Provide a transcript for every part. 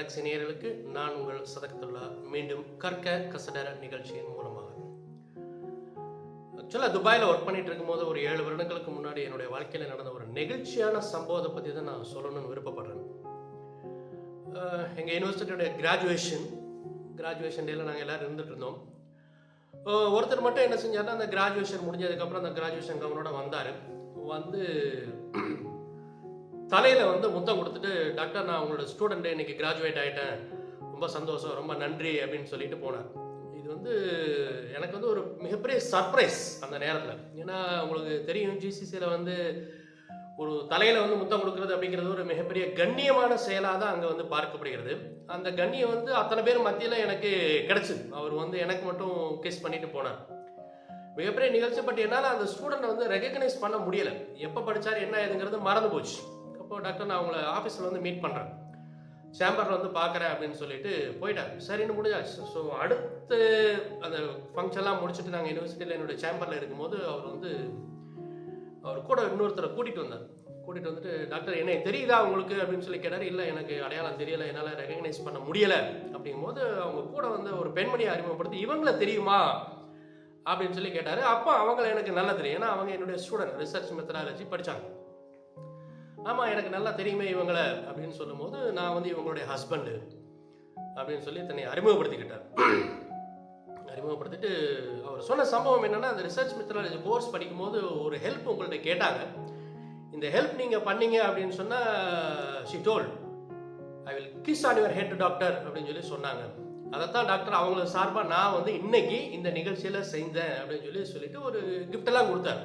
Galaxy நேயர்களுக்கு நான் உங்கள் சதகத்துல்லா மீண்டும் கற்க கசடர நிகழ்ச்சியின் மூலமாக. ஆக்சுவலாக துபாயில் ஒர்க் பண்ணிட்டு இருக்கும்போது ஒரு ஏழு வருடங்களுக்கு முன்னாடி என்னுடைய வாழ்க்கையில் நடந்த ஒரு நெகிழ்ச்சியான சம்பவத்தை பற்றி தான் நான் சொல்லணும்னு விருப்பப்படுறேன். எங்கள் யூனிவர்சிட்டியோட கிராஜுவேஷன் கிராஜுவேஷன் டேயில் நாங்கள் எல்லோரும் இருந்துட்டு இருந்தோம். ஒருத்தர் மட்டும் என்ன செஞ்சார்னா அந்த கிராஜுவேஷன் முடிஞ்சதுக்கப்புறம் அந்த கிராஜுவேஷன் கவர்னோட வந்தார். வந்து தலையில் வந்து முத்தம் கொடுத்துட்டு டாக்டர் நான் உங்களோட ஸ்டூடெண்ட்டு இன்றைக்கி கிராஜுவேட் ஆகிட்டேன் ரொம்ப சந்தோஷம் ரொம்ப நன்றி அப்படின்னு சொல்லிட்டு போனார். இது வந்து எனக்கு வந்து ஒரு மிகப்பெரிய சர்ப்ரைஸ் அந்த நேரத்தில். ஏன்னா உங்களுக்கு தெரியும் ஜிசிசியில் வந்து ஒரு தலையில் வந்து முத்தம் கொடுக்கறது அப்படிங்கிறது ஒரு மிகப்பெரிய கண்ணியமான செயலாக தான் அங்கே வந்து பார்க்கப்படுகிறது. அந்த கண்ணியம் வந்து அத்தனை பேர் மத்தியில் எனக்கு கிடச்சிது. அவர் வந்து எனக்கு மட்டும் கிஸ் பண்ணிட்டு போனார். மிகப்பெரிய நிகழ்ச்சி பட் என்னால் அந்த ஸ்டூடெண்ட்டை வந்து ரெகக்னைஸ் பண்ண முடியலை. எப்போ படித்தார் என்ன ஏதுங்கிறது மறந்து போச்சு. இப்போ டாக்டர் நான் உங்களை ஆஃபீஸில் வந்து மீட் பண்ணுறேன் சேம்பரில் வந்து பார்க்குறேன் அப்படின்னு சொல்லிட்டு போயிட்டார். சரின்னு முடிஞ்சாச்சு. ஸோ அடுத்து அந்த ஃபங்க்ஷன்லாம் முடிச்சுட்டு நாங்கள் யூனிவர்சிட்டியில் என்னுடைய சேம்பரில் இருக்கும்போது அவர் வந்து அவர் கூட இன்னொருத்தரை கூட்டிகிட்டு வந்தார். கூட்டிகிட்டு வந்துட்டு டாக்டர் என்ன தெரியுதா உங்களுக்கு? அப்படின்னு சொல்லி கேட்டார். இல்லை எனக்கு அடையாளம் தெரியலை. என்னால் ரெகக்னைஸ் பண்ண முடியலை. அப்படிங்கும்போது அவங்க கூட வந்து ஒரு பெண்மணியை அறிமுகப்படுத்தி இவங்கள தெரியுமா? அப்படின்னு சொல்லி கேட்டார். அப்போ அவங்கள எனக்கு நல்லா தெரியும். ஏன்னா அவங்க என்னுடைய ஸ்டூடெண்ட் ரிசர்ச் மெத்தடாலஜி படித்தாங்க ஆமாம் எனக்கு நல்லா தெரியுமே இவங்களை அப்படின்னு சொல்லும்போது நான் வந்து இவங்களுடைய ஹஸ்பண்டு அப்படின்னு சொல்லி தன்னை அறிமுகப்படுத்திக்கிட்டார். அறிமுகப்படுத்திட்டு அவர் சொன்ன சம்பவம் என்னென்னா அந்த ரிசர்ச் மெத்தடாலஜி கோர்ஸ் படிக்கும்போது ஒரு ஹெல்ப் உங்கள்கிட்ட கேட்டாங்க. இந்த ஹெல்ப் நீங்கள் பண்ணீங்க அப்படின்னு சொன்னால் she told I will kiss on your head doctor அப்படின்னு சொல்லி சொன்னாங்க. அதைத்தான் டாக்டர் அவங்கள சார்பாக நான் வந்து இன்னைக்கு இந்த நிகழ்ச்சியில் செஞ்சேன் அப்படின்னு சொல்லி சொல்லிட்டு ஒரு கிஃப்டெல்லாம் கொடுத்தாரு.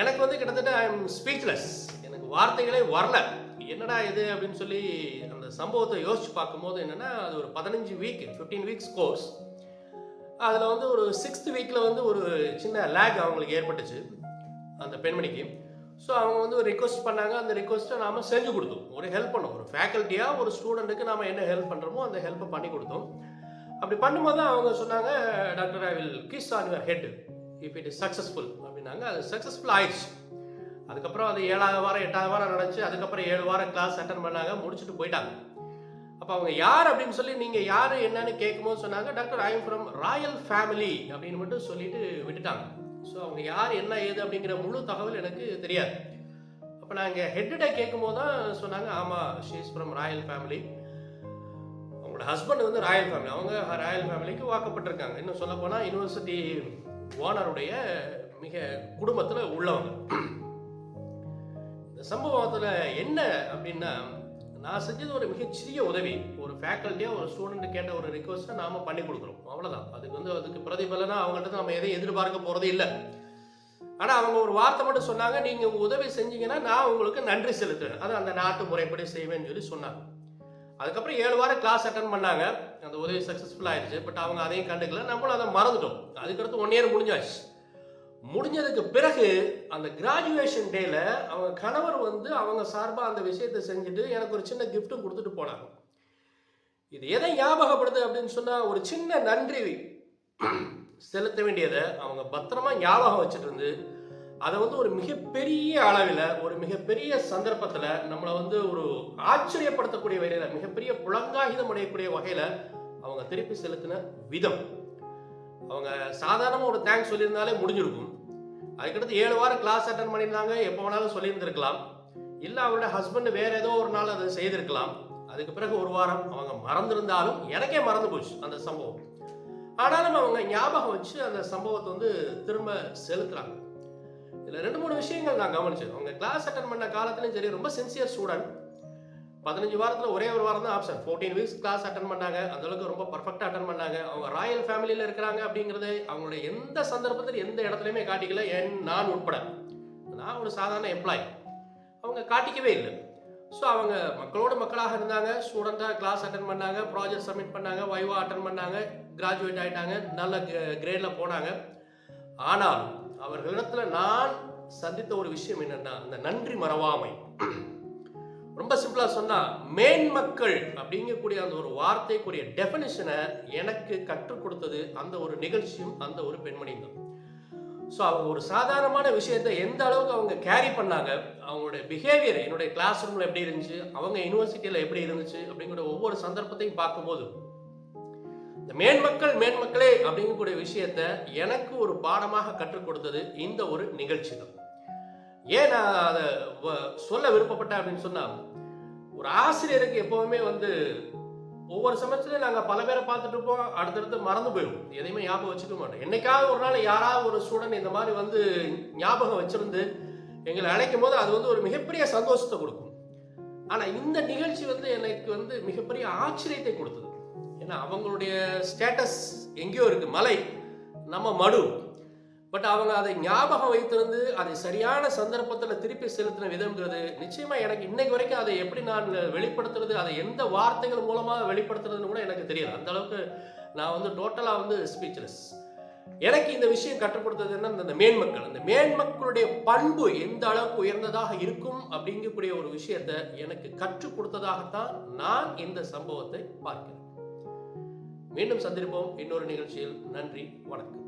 எனக்கு வந்து கிட்டத்தட்ட ஐ எம் ஸ்பீச்லெஸ் வார்த்தைகளே வரல. என்னடா இது அப்படின்னு சொல்லி அந்த சம்பவத்தை யோசிச்சு பார்க்கும்போது என்னென்னா அது ஒரு பதினஞ்சு வீக் ஃபிஃப்டீன் வீக்ஸ் கோர்ஸ் அதில் வந்து ஒரு சிக்ஸ்த் வீக்கில் வந்து ஒரு சின்ன லேக் அவங்களுக்கு ஏற்பட்டுச்சு அந்த பெண்மணிக்கு. ஸோ அவங்க வந்து ஒரு ரிக்வஸ்ட் பண்ணாங்க. அந்த ரிக்வஸ்ட்டை நாம் செஞ்சு கொடுத்தோம். ஒரு ஹெல்ப் பண்ணோம். ஒரு ஃபேக்கல்ட்டியாக ஒரு ஸ்டூடெண்ட்டுக்கு நாம் என்ன ஹெல்ப் பண்ணுறோமோ அந்த ஹெல்ப்பை பண்ணி கொடுத்தோம். அப்படி பண்ணும்போது தான் அவங்க சொன்னாங்க doctor I will kiss on your head if it is successful அப்படின்னாங்க. அது சக்ஸஸ்ஃபுல் ஆயிடுச்சு. அதுக்கப்புறம் அது ஏழாவது வாரம் எட்டாவது வாரம் நடந்துச்சு. அதுக்கப்புறம் ஏழு வாரம் கிளாஸ் அட்டன் பண்ணாங்க. முடிச்சுட்டு போயிட்டாங்க. அப்போ அவங்க யார் அப்படின்னு சொல்லி நீங்கள் யார் என்னன்னு கேட்கும்போது சொன்னாங்க doctor I am from royal family அப்படின்னு மட்டும் சொல்லிட்டு விட்டுட்டாங்க. ஸோ அவங்க யார் என்ன ஏது அப்படிங்கிற முழு தகவல் எனக்கு தெரியாது. அப்போ நாங்கள் இங்கே ஹெட்டிட்ட கேட்கும்போது தான் சொன்னாங்க ஆமாம் ஷீஸ் ஃப்ரம் ராயல் ஃபேமிலி அவங்களோட ஹஸ்பண்ட் வந்து ராயல் ஃபேமிலி அவங்க ராயல் ஃபேமிலிக்கு வாக்கப்பட்டிருக்காங்க. இன்னும் சொல்ல போனால் யூனிவர்சிட்டி ஓனருடைய மிக குடும்பத்தில் உள்ளவங்க. சம்பவத்தில் என்ன அப்படின்னா நான் செஞ்சது ஒரு மிகச்சிறிய உதவி. ஒரு ஃபேக்கல்ட்டியாக ஒரு ஸ்டூடெண்ட் கேட்ட ஒரு ரிக்வஸ்ட்டை நாம் பண்ணி கொடுக்குறோம். அவ்வளோதான் அதுக்கு வந்து அதுக்கு பிரதிபலனா அவங்கள்ட்ட நம்ம எதையும் எதிர்பார்க்க போகிறதே இல்லை. ஆனால் அவங்க ஒரு வார்த்தை மட்டும் சொன்னாங்க நீங்கள் உதவி செஞ்சீங்கன்னா நான் உங்களுக்கு நன்றி செலுத்துவேன். அது அந்த நாட்டு முறைப்படி செய்வேன்னு சொல்லி சொன்னாங்க. அதுக்கப்புறம் ஏழு வாரம் கிளாஸ் அட்டன் பண்ணாங்க. அந்த உதவி சக்ஸஸ்ஃபுல் ஆயிடுச்சு பட் அவங்க அதையும் கண்டுக்கல. நம்மளும் அதை மறந்துட்டோம். அதுக்கடுத்து ஒன் இயர் முடிஞ்சாச்சு. முடிஞ்சதுக்கு பிறகு அந்த கிராஜுவேஷன் டேல அவங்க கணவர் வந்து அவங்க சார்பாக அந்த விஷயத்தை செஞ்சுட்டு எனக்கு ஒரு சின்ன கிஃப்ட்டும் கொடுத்துட்டு போனாங்க. இது எதை ஞாபகப்படுது அப்படின்னு சொன்னால் ஒரு சின்ன நன்றி செலுத்த வேண்டியதை அவங்க பத்திரமா ஞாபகம் வச்சுட்டு இருந்து அதை வந்து ஒரு மிகப்பெரிய அளவில் ஒரு மிகப்பெரிய சந்தர்ப்பத்தில் நம்மளை வந்து ஒரு ஆச்சரியப்படுத்தக்கூடிய வகையில் மிகப்பெரிய புலங்காகிதம் அடையக்கூடிய வகையில் அவங்க திருப்பி செலுத்தின விதம். அவங்க சாதாரணமாக ஒரு தேங்க்ஸ் சொல்லியிருந்தாலே முடிஞ்சிருக்கும். அதுக்கடுத்து ஏழு வாரம் கிளாஸ் அட்டன் பண்ணியிருந்தாங்க எப்போ வேணாலும் சொல்லியிருந்திருக்கலாம். இல்லை அவங்களோட ஹஸ்பண்ட் வேறு ஏதோ ஒரு நாள் அதை செய்திருக்கலாம். அதுக்கு பிறகு ஒரு வாரம் அவங்க மறந்துருந்தாலும் எனக்கே மறந்து போச்சு அந்த சம்பவம். ஆனாலும் அவங்க ஞாபகம் வச்சு அந்த சம்பவத்தை வந்து திரும்ப செலுத்துறாங்க. இதில் ரெண்டு மூணு விஷயங்கள் நான் கவனிச்சேன். அவங்க கிளாஸ் அட்டன் பண்ண காலத்துலையும் சரி ரொம்ப சின்சியர் ஸ்டூடெண்ட் பதினஞ்சு வாரத்தில் ஒரே ஒரு வாரம் தான் option fourteen weeks class attend பண்ணாங்க. அந்த அளவுக்கு ரொம்ப பர்ஃபெக்டாக அட்டன் பண்ணாங்க. அவங்க ராயல் ஃபேமிலியில் இருக்கிறாங்க அப்படிங்கிறது அவங்களுடைய எந்த சந்தர்ப்பத்தில் எந்த இடத்துலையுமே காட்டிக்கல. என் நான் உட்பட. நான் ஒரு சாதாரண எம்ப்ளாய் அவங்க காட்டிக்கவே இல்லை. ஸோ அவங்க மக்களோட மக்களாக இருந்தாங்க. ஸ்டூடெண்ட்டாக கிளாஸ் அட்டன் பண்ணாங்க. ப்ராஜெக்ட் சப்மிட் பண்ணாங்க. வைவா அட்டன் பண்ணாங்க. கிராஜுவேட் ஆகிட்டாங்க நல்ல கிரேடில் போனாங்க. ஆனால் அவர்களிடத்தில் நான் சந்தித்த ஒரு விஷயம் என்னன்னா அந்த நன்றி மறவாமை. ரொம்ப சிம்பிளாக சொன்னா மேன்மக்கள் அப்படிங்கக்கூடிய அந்த ஒரு வார்த்தைக்குரிய டெஃபனிஷனை எனக்கு கற்றுக் கொடுத்தது அந்த ஒரு நிகழ்ச்சியும் அந்த ஒரு பெண்மணியும் தான். ஸோ அவங்க ஒரு சாதாரணமான விஷயத்தை எந்த அளவுக்கு அவங்க கேரி பண்ணாங்க அவங்களுடைய பிஹேவியர் என்னுடைய கிளாஸ் ரூமில் எப்படி இருந்துச்சு அவங்க யூனிவர்சிட்டியில் எப்படி இருந்துச்சு அப்படிங்கிற ஒவ்வொரு சந்தர்ப்பத்தையும் பார்க்கும்போது இந்த மேன்மக்கள் மேன்மக்களே அப்படிங்கக்கூடிய விஷயத்த எனக்கு ஒரு பாடமாக கற்றுக் கொடுத்தது இந்த ஒரு நிகழ்ச்சி தான். ஏன் நான் அதை வ- சொல்ல விருப்பப்பட்டேன் அப்படின்னு சொன்னால் ஒரு ஆசிரியருக்கு எப்போவுமே வந்து ஒவ்வொரு செமஸ்டர்லையும் நாங்கள் பல பேரை பார்த்துட்டு இருப்போம் அடுத்தடுத்து மறந்து போயிடும் எதையுமே ஞாபகம் வச்சுக்க மாட்டோம். என்னைக்காவது ஒரு நாள் யாராவது ஒரு ஸ்டூடெண்ட் இந்த மாதிரி வந்து ஞாபகம் வச்சிருந்து எங்களை அழைக்கும் போது அது வந்து ஒரு மிகப்பெரிய சந்தோஷத்தை கொடுக்கும். ஆனால் இந்த நிகழ்ச்சி வந்து எனக்கு வந்து மிகப்பெரிய ஆச்சரியத்தை கொடுத்தது. ஏன்னா அவங்களுடைய ஸ்டேட்டஸ் எங்கேயோ இருக்குது மலை நம்ம மடு. பட் அவங்க அதை ஞாபகம் வைத்திருந்து அதை சரியான சந்தர்ப்பத்தில் திருப்பி செலுத்தின விதம்ங்கிறது நிச்சயமா எனக்கு இன்னைக்கு வரைக்கும் அதை எப்படி நான் வெளிப்படுத்துறது அதை எந்த வார்த்தைகள் மூலமாக வெளிப்படுத்துறதுன்னு கூட எனக்கு தெரியல. அந்த அளவுக்கு நான் வந்து டோட்டலாக வந்து ஸ்பீச்லெஸ் எனக்கு இந்த விஷயம் கட்டுப்படுத்துறது என்ன இந்த மேன்மக்கள் அந்த மேன்மக்களுடைய பண்பு எந்த அளவுக்கு உயர்ந்ததாக இருக்கும் அப்படிங்கக்கூடிய ஒரு விஷயத்தை எனக்கு கற்றுக் கொடுத்ததாகத்தான் நான் இந்த சம்பவத்தை பார்க்கிறேன். மீண்டும் சந்திருப்போம் இன்னொரு நிகழ்ச்சியில். நன்றி. வணக்கம்.